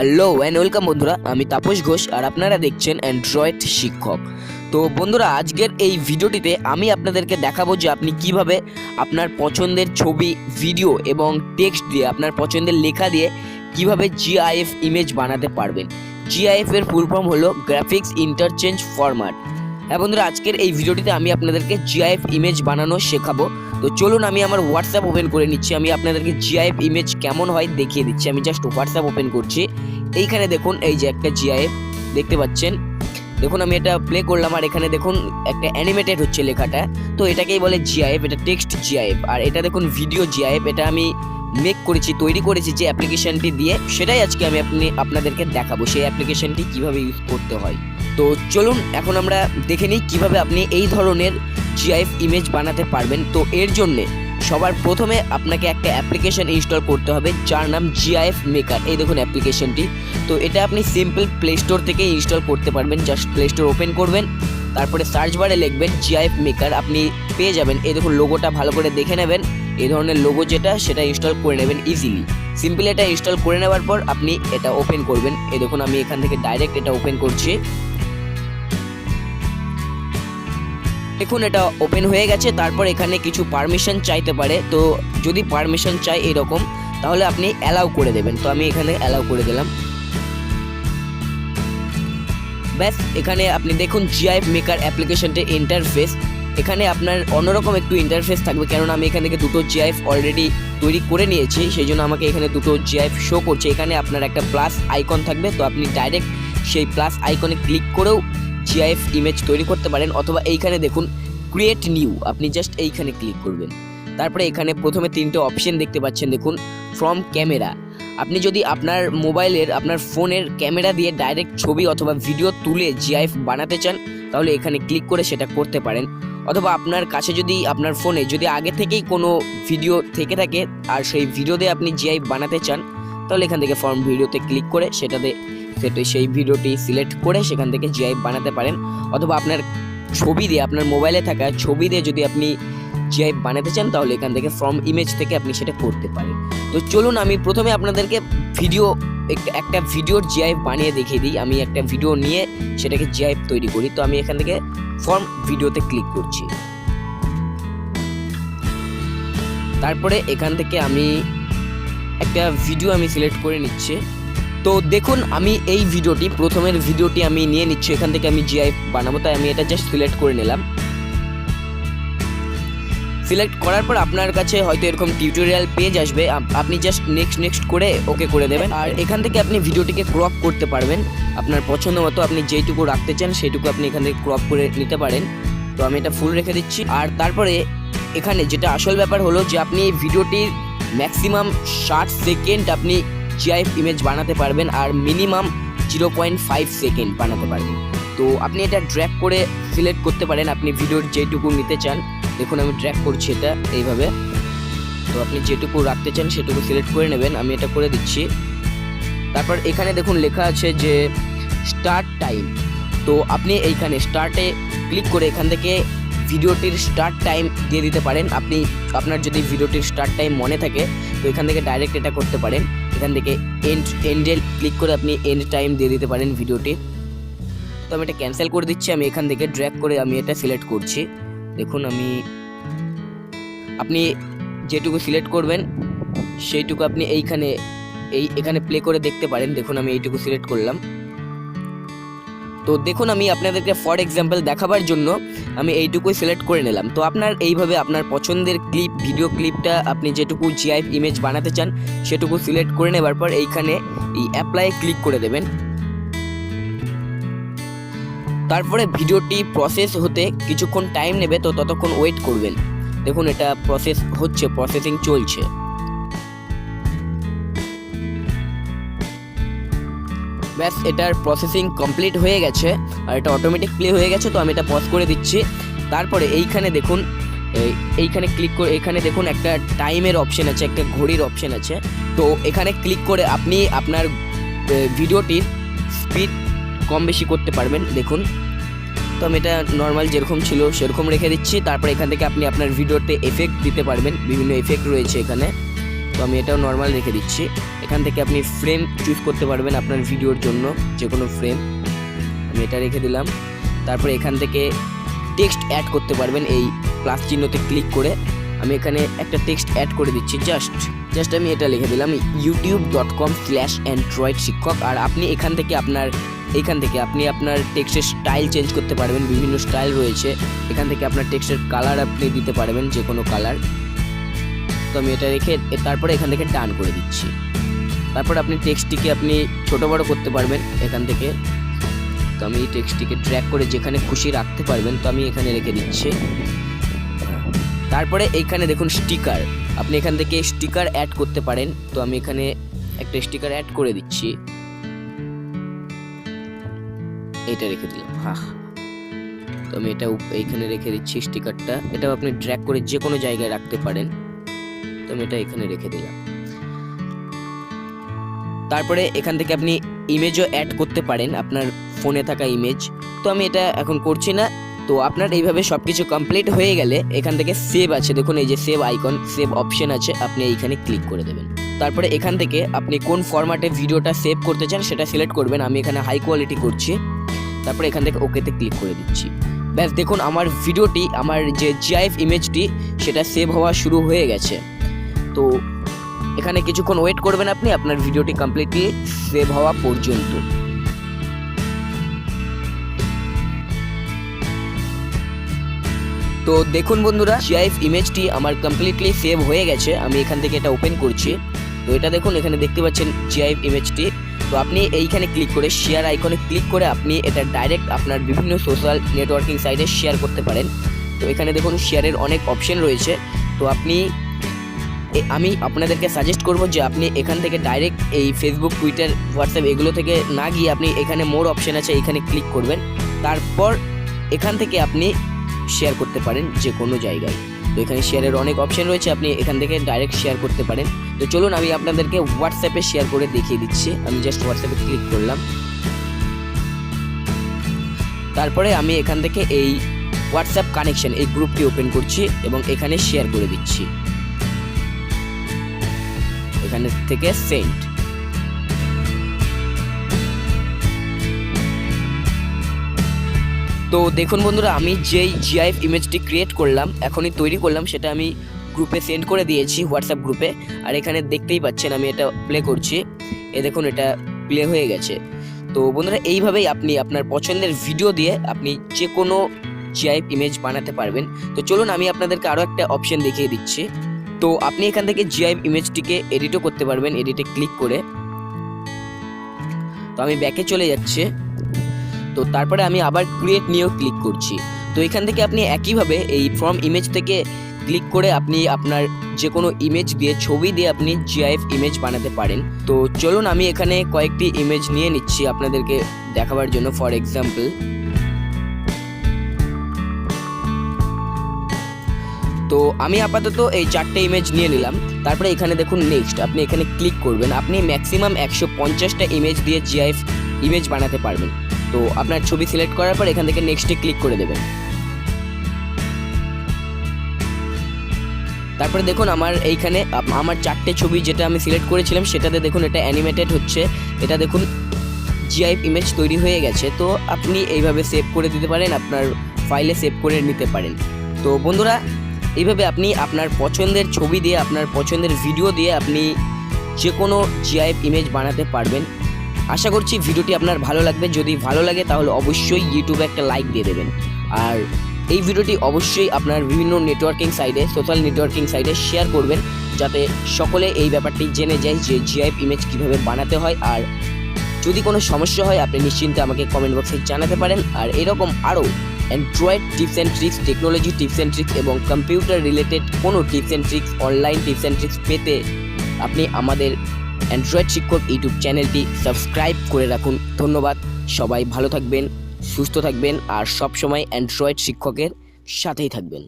Hello and welcome বন্ধুরা, আমি তাপস ঘোষ আর আপনারা দেখছেন অ্যান্ড্রয়েড শিক্ষক। তো বন্ধুরা, আজকের এই ভিডিওটিতে আমি আপনাদেরকে দেখাবো যে আপনি কীভাবে আপনার পছন্দের ছবি, ভিডিও এবং টেক্সট দিয়ে আপনার পছন্দের লেখা দিয়ে কীভাবে জিআইএফ ইমেজ বানাতে পারবেন। জিআইএফ এর ফুল ফর্ম হলো গ্রাফিক্স ইন্টারচেঞ্জ ফরম্যাট হ্যাঁ বন্ধুরা, আজকের এই ভিডিওটিতে আমি আপনাদেরকে জিআইএফ ইমেজ বানানো শেখাবো। তো চলুন, আমি আমার হোয়াটসঅ্যাপ ওপেন করে নিচ্ছি। আমি আপনাদেরকে জিআইএফ ইমেজ কেমন হয় দেখিয়ে দিচ্ছি। আমি জাস্ট হোয়াটসঅ্যাপ ওপেন করছি। এইখানে দেখুন, এই যে একটা জিআইএফ দেখতে পাচ্ছেন। দেখুন, আমি এটা প্লে করলাম, আর এখানে দেখুন, একটা অ্যানিমেটেড হচ্ছে লেখাটা। তো এটাকেই বলে জিআইএফ এটা টেক্সট জিআইএফ আর এটা দেখুন ভিডিও জিআইএফ এটা আমি মেক করেছি, তৈরি করেছি যে অ্যাপ্লিকেশনটি দিয়ে। সেটাই আজকে আমি আপনি, আপনাদেরকে দেখাবো, সেই অ্যাপ্লিকেশনটি কীভাবে ইউজ করতে হয়। তো চলুন, এখন আমরা দেখে নিই কীভাবে আপনি এই ধরনের জিআইএফ ইমেজ বানাতে পারবেন। তো এর জন্যে সবার প্রথমে আপনাকে একটা অ্যাপ্লিকেশন ইনস্টল করতে হবে, যার নাম জিআইএফ মেকার এই দেখুন অ্যাপ্লিকেশনটি তো এটা আপনি সিম্পল প্লে স্টোর থেকে ইনস্টল করতে পারবেন। জাস্ট প্লে স্টোর ওপেন করবেন। তারপরে সার্চ বারে লিখবেন জিআইএফ মেকার আপনি পেয়ে যাবেন। এই দেখুন লোগোটা ভালো করে দেখে নেবেন। এই ধরনের লোগো যেটা, সেটা ইনস্টল করে নেবেন ইজিলি সিম্পল এটা ইনস্টল করে নেওয়ার পর আপনি এটা ওপেন করবেন। এই দেখুন আমি এখান থেকে ডাইরেক্ট এটা ওপেন করছি। দেখুন, এটা ওপেন হয়ে গেছে, তারপর এখানে কিছু পারমিশন চাইতে পারে। তো যদি পারমিশন চাই এরকম, তাহলে আপনি অ্যালাউ করে দেবেন। তো আমি এখানে অ্যালাউ করে দিলাম। ব্যাস, এখানে আপনি দেখুন জিআইএফ মেকার অ্যাপ্লিকেশনটির ইন্টারফেস এখানে আপনার অন্যরকম একটু ইন্টারফেস থাকবে, কেননা আমি এখান থেকে দুটো জিআইএফ অলরেডি তৈরি করে নিয়েছি, সেই জন্য আমাকে এখানে দুটো জিআইএফ শো করছে। এখানে আপনার একটা প্লাস আইকন থাকবে, তো আপনি ডাইরেক্ট সেই প্লাস আইকনে ক্লিক করেও জিআইএফ ইমেজ তৈরি করতে পারেন অথবা এইখানে দেখুন ক্রিয়েট নিউ আপনি জাস্ট এইখানে ক্লিক করবেন। তারপরে এখানে প্রথমে তিনটে অপশন দেখতে পাচ্ছেন, দেখুন ফ্রম ক্যামেরা আপনি যদি আপনার মোবাইলের, আপনার ফোনের ক্যামেরা দিয়ে ডাইরেক্ট ছবি অথবা ভিডিও তুলে জিআইএফ বানাতে চান, তাহলে এখানে ক্লিক করে সেটা করতে পারেন। অথবা আপনার কাছে যদি, আপনার ফোনে যদি আগে থেকেই কোনো ভিডিও থেকে থাকে, আর সেই ভিডিও দিয়ে আপনি জিআইএফ বানাতে চান তাহলে এখান থেকে ফর্ম ভিডিওতে ক্লিক করে সেটাতে সেটা সেই ভিডিওটি সিলেক্ট করে সেখান থেকে জিআইএফ বানাতে পারেন। অথবা আপনার ছবি দিয়ে, আপনার মোবাইলে থাকা ছবি দিয়ে যদি আপনি জিআইএফ বানাতে চান, তাহলে এখান থেকে ফর্ম ইমেজ থেকে আপনি সেটা করতে পারেন। তো চলুন আমি প্রথমে আপনাদেরকে ভিডিও একটা ভিডিওর জিআইএফ বানিয়ে দেখিয়ে দিই। আমি একটা ভিডিও নিয়ে সেটাকে জিআইএফ তৈরি করি। তো আমি এখান থেকে ফর্ম ভিডিওতে ক্লিক করছি। তারপরে এখান থেকে আমি একটা ভিডিও আমি সিলেক্ট করে নিচ্ছি। তো দেখুন, আমি এই ভিডিওটি প্রথমের ভিডিওটি আমি নিয়ে নিচ্ছি, এখান থেকে আমি জিআই বানাবো, তাই আমি এটা জাস্ট সিলেক্ট করে নিলাম। সিলেক্ট করার পর আপনার কাছে হয়তো এরকম টিউটোরিয়াল পেজ আসবে আপনি জাস্ট নেক্সট নেক্সট করে ওকে করে দেবেন। আর এখান থেকে আপনি ভিডিওটিকে ক্রপ করতে পারবেন। আপনার পছন্দ মতো আপনি যেইটুকু রাখতে চান সেইটুকু আপনি এখান থেকে ক্রপ করে নিতে পারেন। তো আমি এটা ফুল রেখে দিচ্ছি। আর তারপরে এখানে যেটা আসল ব্যাপার হলো যে, আপনি এই ভিডিওটির ম্যাক্সিমাম ষাট সেকেন্ড আপনি জিআইএফ ইমেজ বানাতে পারবেন আর minimum zero point five second বানাতে পারবেন। তো আপনি এটা ড্র্যাক করে সিলেক্ট করতে পারেন। আপনি ভিডিওর যেটুকু নিতে চান, দেখুন আমি ট্র্যাক করছি এটা এইভাবে। তো আপনি যেটুকু রাখতে চান সেটুকু সিলেক্ট করে নেবেন। আমি এটা করে দিচ্ছি। তারপর এখানে দেখুন লেখা আছে যে স্টার্ট টাইম তো আপনি এইখানে স্টার্টে ক্লিক করে এখান থেকে ভিডিওটির স্টার্ট টাইম দিয়ে দিতে পারেন। আপনি আপনার যদি ভিডিওটির স্টার্ট টাইম মনে থাকে, তো এখান থেকে ডাইরেক্ট এটা করতে পারেন। এখান থেকে এন্ড এন্ডেল ক্লিক করে আপনি এন্ড টাইম দিয়ে দিতে পারেন ভিডিওটি। তো আমি এটা ক্যান্সেল করে দিচ্ছি, আমি এখান থেকে ড্র্যাক করে আমি এটা সিলেক্ট করছি। দেখুন আমি, আপনি যেটুকু সিলেক্ট করবেন, সেইটুকু আপনি এইখানে, এই, এখানে প্লে করে দেখতে পারেন। দেখুন আমি এইটুকু সিলেক্ট করলাম। তো দেখুন, আমি আপনাদেরকে ফর এক্সাম্পল দেখাবার জন্য আমি এইটুকুই সিলেক্ট করে নিলাম। তো আপনার এইভাবে আপনার পছন্দের ক্লিপ ভিডিও ক্লিপটা আপনি যেটুকু জিআইএফ ইমেজ বানাতে চান, সেটুকু সিলেক্ট করে নেবার পর এইখানে এই অ্যাপ্লাই ক্লিক করে দেবেন। তারপরে ভিডিওটি প্রসেস হতে কিছুক্ষণ টাইম নেবে, তো ততক্ষণ ওয়েট করবেন। দেখুন, এটা প্রসেস হচ্ছে প্রসেসিং চলছে। ব্যাস, এটার প্রসেসিং কমপ্লিট হয়ে গেছে আর এটা অটোমেটিক প্লে হয়ে গেছে, তো আমি এটা পজ করে দিচ্ছি। তারপরে এইখানে দেখুন, এই- এইখানে ক্লিক করে, এখানে দেখুন একটা টাইমের অপশন আছে, একটা ঘড়ির অপশন আছে। তো এখানে ক্লিক করে আপনি আপনার ভিডিওটির স্পিড কম বেশি করতে পারবেন, দেখুন। তো আমি এটা নর্মাল যেরকম ছিল সেরকম রেখে দিচ্ছি। তারপর এখান থেকে আপনি আপনার ভিডিওতে এফেক্ট দিতে পারবেন, বিভিন্ন এফেক্ট রয়েছে এখানে। তো আমি এটাও নর্মাল রেখে দিচ্ছি। এখান থেকে আপনি ফ্রেম চুজ করতে পারবেন আপনার ভিডিওর জন্য যে কোনো ফ্রেম আমি এটা রেখে দিলাম। তারপরে এখান থেকে টেক্সট অ্যাড করতে পারবেন, এই প্লাস চিহ্নতে ক্লিক করে। আমি এখানে একটা টেক্সট অ্যাড করে দিচ্ছি জাস্ট জাস্ট আমি এটা লিখে দিলাম YouTube dot com slash Android শিক্ষক। আর আপনি এখান থেকে আপনার, এখান থেকে আপনি আপনার টেক্সটের স্টাইল চেঞ্জ করতে পারবেন, বিভিন্ন স্টাইল রয়েছে। এখান থেকে আপনার টেক্সটের কালার আপনি দিতে পারবেন যে কোনো কালার তো আমি এটা রেখে, তারপরে এখান থেকে ডান করে দিচ্ছি। তারপর আপনি টেক্সটটিকে আপনি ছোট বড় করতে পারবেন এখান থেকে। তো আমি এই টেক্সটটিকে ট্র্যাক করে যেখানে খুশি রাখতে পারবেন, তো আমি এখানে রেখে দিচ্ছি। তারপরে এইখানে দেখুন স্টিকার আপনি এখান থেকে স্টিকার অ্যাড করতে পারেন। তো আমি এখানে একটা স্টিকার অ্যাড করে দিচ্ছি। এটা রেখে দিলাম। হা তো আমি এটা এইখানে রেখে দিচ্ছি স্টিকারটা এটাও আপনি ড্র্যাগ করে যে কোনো জায়গায় রাখতে পারেন। তো আমি এটা এখানে রেখে দিলাম। তারপরে এখান থেকে আপনি ইমেজও অ্যাড করতে পারেন আপনার ফোনে থাকা ইমেজ তো আমি এটা এখন করছি না। তো আপনার এইভাবে সব কিছু কমপ্লিট হয়ে গেলে এখান থেকে সেভ আছে। দেখুন, এই যে সেভ আইকন সেভ অপশন আছে। আপনি এইখানে ক্লিক করে দেবেন। তারপরে এখান থেকে আপনি কোন ফরম্যাটে ভিডিওটা সেভ করতে চান সেটা সিলেক্ট করবেন। আমি এখানে হাই কোয়ালিটি করছি। তারপরে এখান থেকে ওকেতে ক্লিক করে দিচ্ছি। ব্যাস, দেখুন, আমার ভিডিওটি আমার যে জিআইএফ ইমেজটি সেটা সেভ হওয়া শুরু হয়ে গেছে। তো এখানে কিছুক্ষণ ওয়েট করবেন আপনি, আপনার ভিডিওটি কমপ্লিটলি সেভ হওয়া পর্যন্ত। তো দেখুন বন্ধুরা জিআইএফ ইমেজটি আমার কমপ্লিটলি সেভ হয়ে গেছে, আমি এখান থেকে এটা ওপেন করছি। তো এটা দেখুন, এখানে দেখতে পাচ্ছেন জিআইএফ ইমেজটি তো আপনি এইখানে ক্লিক করে শেয়ার আইকনে ক্লিক করে আপনি এটা ডাইরেক্ট আপনার বিভিন্ন সোশ্যাল নেটওয়ার্কিং সাইটে শেয়ার করতে পারেন। তো এখানে দেখুন শেয়ারের অনেক অপশন রয়েছে। তো আপনি আমি আপনাদেরকে সাজেস্ট করব যে আপনি এখান থেকে ডাইরেক্ট এই ফেসবুক টুইটার হোয়াটসঅ্যাপ এগুলো থেকে না গিয়ে আপনি এখানে মোর অপশন আছে, এখানে ক্লিক করবেন। তারপর এখান থেকে আপনি শেয়ার করতে পারেন যে কোনো জায়গায়। তো এখানে শেয়ারের অনেক অপশন রয়েছে, আপনি এখান থেকে ডাইরেক্ট শেয়ার করতে পারেন। তো চলুন, আমি আপনাদেরকে হোয়াটসঅ্যাপে শেয়ার করে দেখিয়ে দিচ্ছি। আমি জাস্ট হোয়াটসঅ্যাপে ক্লিক করলাম। তারপরে আমি এখান থেকে এই হোয়াটসঅ্যাপ কানেকশন এই গ্রুপটি ওপেন করছি এবং এখানে শেয়ার করে দিচ্ছি। এখানে থেকে সেন্ট। তো দেখুন বন্ধুরা, আমি যেই জিআইএফ ইমেজটি ক্রিয়েট করলাম, এখনই তৈরি করলাম, সেটা আমি গ্রুপে সেন্ড করে দিয়েছি হোয়াটসঅ্যাপ গ্রুপে আর এখানে দেখতেই পাচ্ছেন, আমি এটা প্লে করছি। এ দেখুন, এটা প্লে হয়ে গেছে। তো বন্ধুরা, এইভাবেই আপনি আপনার পছন্দের ভিডিও দিয়ে আপনি যে কোনো জিআইএফ ইমেজ বানাতে পারবেন। তো চলুন, আমি আপনাদেরকে আরও একটা অপশন দেখিয়ে দিচ্ছি। তো আপনি এখান থেকে জিআইএফ ইমেজটিকে এডিটও করতে পারবেন এডিটে ক্লিক করে। তো আমি ব্যাকে চলে যাচ্ছে। তো তারপরে আমি আবার ক্রিয়েট নিয়েও ক্লিক করছি। তো এখান থেকে আপনি একইভাবে এই ফ্রম ইমেজ থেকে ক্লিক করে আপনি আপনার যে কোনো ইমেজ দিয়ে, ছবি দিয়ে আপনি জিআইএফ ইমেজ বানাতে পারেন। তো চলুন আমি এখানে কয়েকটি ইমেজ নিয়ে নিচ্ছি আপনাদেরকে দেখাবার জন্য। ফর এক্সাম্পল তো আমি আপাতত এই চারটে ইমেজ নিয়ে নিলাম। তারপরে এখানে দেখুন নেক্সট আপনি এখানে ক্লিক করবেন। আপনি ম্যাক্সিমাম একশো পঞ্চাশটা ইমেজ দিয়ে জিআইএফ ইমেজ বানাতে পারবেন। তো আপনার ছবি সিলেক্ট করার পর এখান থেকে নেক্সটে ক্লিক করে দেবেন। তারপরে দেখুন আমার এইখানে আমার চারটে ছবি যেটা আমি সিলেক্ট করেছিলাম, সেটাতে দেখুন এটা অ্যানিমেটেড হচ্ছে। এটা দেখুন জিআইএফ ইমেজ তৈরি হয়ে গেছে। তো আপনি এইভাবে সেভ করে দিতে পারেন, আপনার ফাইলে সেভ করে নিতে পারেন। তো বন্ধুরা এইভাবে আপনি আপনার পছন্দের ছবি দিয়ে, আপনার পছন্দের ভিডিও দিয়ে আপনি যে কোনো জিআইএফ ইমেজ বানাতে পারবেন। আশা করছি ভিডিওটি আপনার ভালো লাগবে। যদি ভালো লাগে তাহলে অবশ্যই ইউটিউবে একটা লাইক দিয়ে দেবেন। আর এই ভিডিওটি অবশ্যই আপনার বিভিন্ন নেটওয়ার্কিং সাইটে সোশ্যাল নেটওয়ার্কিং সাইটে শেয়ার করবেন, যাতে সকলে এই ব্যাপারটি জেনে যায় যে জিআইএফ ইমেজ কীভাবে বানাতে হয়। আর যদি কোনো সমস্যা হয়, আপনি নিশ্চিন্তে আমাকে কমেন্ট বক্সে জানাতে পারেন। আর এরকম আরও Android tips and tricks technology tips and tricks এবং কম্পিউটার রিলেটেড কোনো tips and tricks online tips and tricks পেতে আপনি আমাদের অ্যান্ড্রয়েড শিক্ষক ইউটিউব চ্যানেলটি সাবস্ক্রাইব করে রাখুন। ধন্যবাদ। সবাই ভালো থাকবেন, সুস্থ থাকবেন, আর সবসময় অ্যান্ড্রয়েড শিক্ষকের সাথেই থাকবেন।